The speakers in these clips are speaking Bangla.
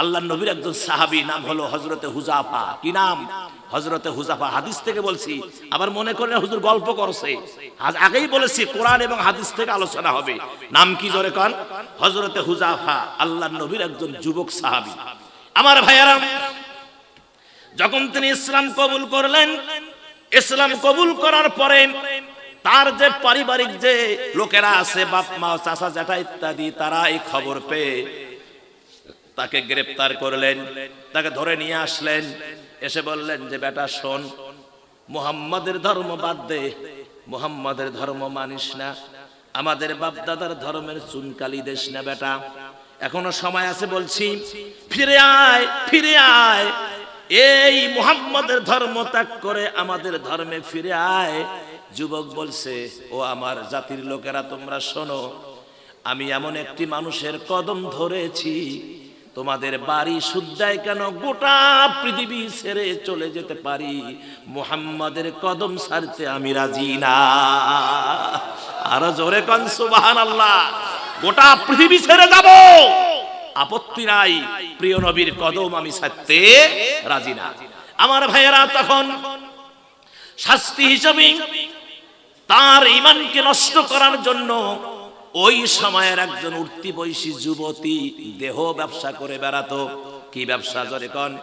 আল্লাহ নবীর একজন সাহাবী, নাম হলো হজরতে হুজাফা কি নাম? হজরতে হুজাফা হাদিস থেকে বলছি। আবার মনে করেন হুজুর গল্প করছে। আগেই বলেছি, কোরআন এবং হাদিস থেকে আলোচনা হবে। নাম কি জোরে কন? হজরতে হুজাফা আল্লাহ নবীর একজন যুবক সাহাবী। আমার ভাইয়ারা যখন তিনি ইসলাম কবুল করলেন, ইসলাম কবুল করার পরে তার যে পারিবারিক যে লোকেরা আছে বাপ মা চাচা জ্যাঠা ইত্যাদি, তারা এই খবর পেয়ে তাকে গ্রেপ্তার করলেন, তাকে ধরে নিয়ে আসলেন। এসে বললেন যে, বেটা, শোন, মুহাম্মাদের ধর্ম বাদ দে। মুহাম্মাদের ধর্ম মানিস না। আমাদের বাপ দাদার ধর্মের চুনকালি দেশ না, বেটা। এখনও সময় আছে, বলছি, ফিরে আয় ফিরে আয়। এই মুহাম্মাদের ধর্ম ত্যাগ করে আমাদের ধর্মে ফিরে আয়। যুবক বলছে, ও আমার জাতির লোকেরা, তোমরা শোনো, আমি এমন একটি মানুষের কদম ধরেছি তোমাদের বাড়ি শুদ্ধায় কেন গোটা পৃথিবী ছেড়ে চলে যেতে পারি? মুহাম্মাদের কদম ছাড়তে আমি রাজি না। আরও জোরে কন সুবাহান আল্লাহ গোটা পৃথিবী ছেড়ে যাব। আপত্তি নাই, প্রিয় নবীর কদম আমি সারতে রাজি না। আমার ভাইয়েরা, তখন শাস্তি হিসাবে তার ইমানকে নষ্ট করার জন্য ওই সময়ের একজন উঠতি বয়সী যুবতী দেহ ব্যবসা করে বেড়াতো। কি ব্যবসা, জরে কন?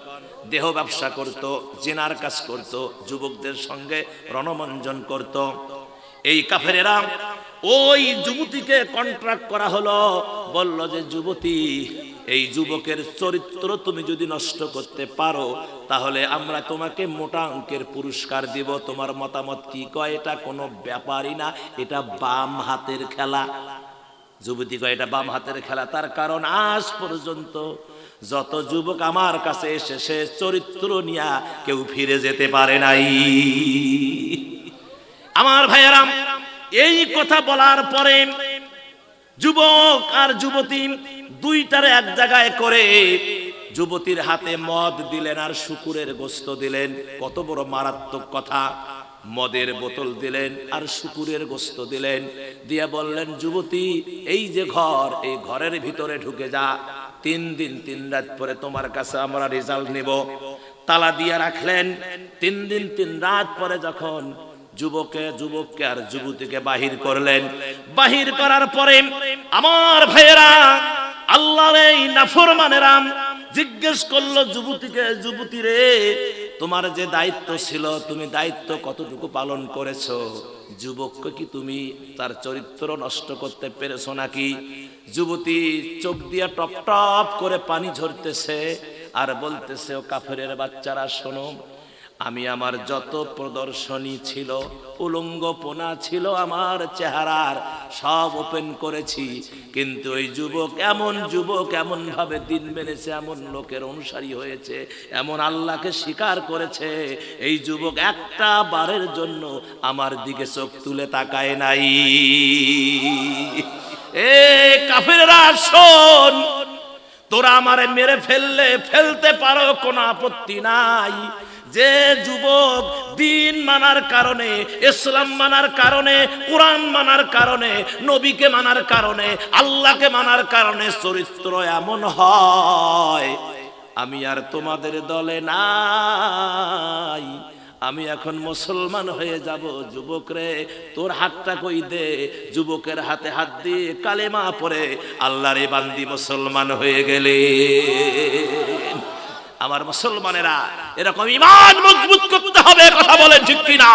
দেহ ব্যবসা করত, জেনার কাজ করত, যুবকদের সঙ্গে রণমঞ্জন করত। এই কাফেরেরা ওই যুবতীকে কন্ট্রাক্ট করা হলো। বলল যে, যুবতী, এই যুবকের চরিত্র তুমি যদি নষ্ট করতে পারো, তাহলে আমরা তোমাকে মোটা অঙ্কের পুরস্কার দিব। তোমার মতামত কি কয়? এটা কোনো ব্যাপারই না, এটা বাম হাতের খেলা। যুবতী কয়, এটা বাম হাতের খেলা। তার কারণ আজ পর্যন্ত যত যুবক আমার কাছে এসে সে চরিত্র নিয়া কেউ ফিরে যেতে পারে নাই। আমার ভাইয়েরাম এই কথা বলার পরে যুবক আর যুবতী দুইটারে এক জায়গায় করে যুবতীর হাতে মদ দিলেন আর শুকুরের গোস্ত দিলেন। কত বড় মারাত্মক কথা। মদের বোতল দিলেন আর শুকুরের গোস্ত দিলেন। দিয়ে বললেন, যুবতী, এই যে ঘর, এই ঘরের ভিতরে ঢুকে যা। তিন দিন, তিন রাত পরে তোমার কাছে আমরা রেজাল্ট নিব। তালা দিয়ে রাখলেন। তিন দিন, তিন রাত পরে যখন যুবকে, যুবককে আর যুবতীকে বাহির করলেন। বাহির করার পরে আমার ভাইয়েরা আল্লাহর এই নাফরমানেরাম জিজ্ঞেস করল, যুবতীকে, যুবতী রে, তোমার যে দায়িত্ব ছিল, তুমি দায়িত্ব কতটুকু পালন করেছ? যুবককে কি তুমি তার চরিত্র নষ্ট করতে পেরেছ নাকি? যুবতী চোখ দিয়ে টপ টপ করে পানি ঝরতেছে আর বলতেছে, ও কাফেরের বাচ্চারা, শোনো আমি আমার যত প্রদর্শনী ছিল, উলঙ্গপনা ছিল আমার চেহারার, সব ওপেন করেছি। কিন্তু ওই যুবক এমন যুবক এমন ভাবে দিন মেনেছে, এমন লোকের অনুসারী হয়েছে, এমন আল্লাহকে স্বীকার করেছে। এই যুবক একটা বারের জন্য আমার দিকে চোখ তুলে তাকায় নাই। এ কাফেররা, শোন, তোরা আমারে মেরে ফেললে, ফেলতে পারো, কোনো আপত্তি নাই। যে যুবক দিন মানার কারণে, ইসলাম মানার কারণে, কোরআন মানার কারণে, নবীকে মানার কারণে, আল্লাহকে মানার কারণে চরিত্র এমন হয়, আমি আর তোমাদের দলে নাই। আমি এখন মুসলমান হয়ে যাব, যুবক রে, তোর হাতটা কই দে? যুবকের হাতে হাত দিয়ে কালেমা পরে আল্লাহরে বান্দি মুসলমান হয়ে গেলে। আমার মুসলমানেরা এরকম ইমান মজবুত করতে হবে কথা বলেন ঠিক কিনা?